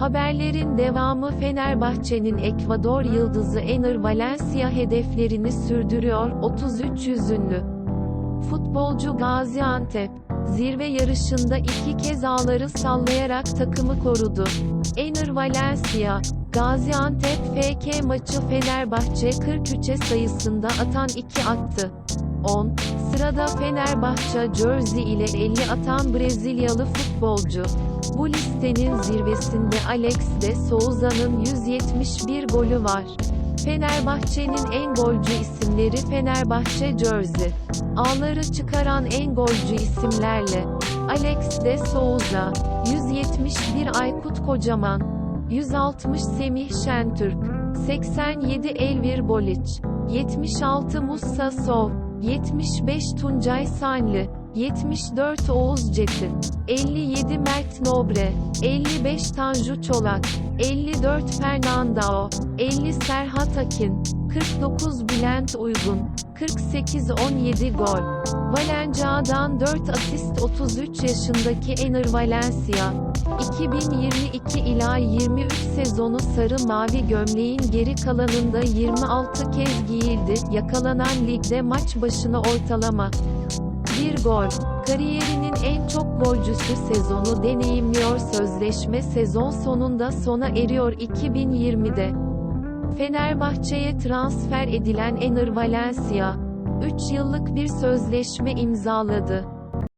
Haberlerin devamı Fenerbahçe'nin Ekvador yıldızı Ener Valencia hedeflerini sürdürüyor, 33 yüzünlü. Futbolcu Gaziantep, zirve yarışında iki kez ağları sallayarak takımı korudu. Ener Valencia, Gaziantep FK maçı Fenerbahçe 43'e sayısında atan 2 attı. 10. Sırada Fenerbahçe jersey ile 50 atan Brezilyalı futbolcu. Bu listenin zirvesinde Alex de Souza'nın 171 golü var. Fenerbahçe'nin en golcü isimleri Fenerbahçe jersey. Ağları çıkaran en golcü isimlerle. Alex de Souza, 171 Aykut Kocaman, 160 Semih Şentürk, 87 Elvir Boliç, 76 Musa Sov, 75 Tuncay Sanlı, 74 Oğuz Çetin, 57 Mert Nobre, 55 Tanju Çolak, 54 Fernandao, 50 Serhat Akin, 49 Bülent Uygun, 48 17 gol. Valencia'dan 4 asist 33 yaşındaki Ener Valencia, 2022 ila 23 sezonu sarı mavi gömleğin geri kalanında 26 kez giyildi. Yakalanan ligde maç başına ortalama 1 gol. Kariyerinin en çok golcüsü sezonu deneyimliyor sözleşme sezon sonunda sona eriyor 2020'de. Fenerbahçe'ye transfer edilen Ener Valencia, 3 yıllık bir sözleşme imzaladı.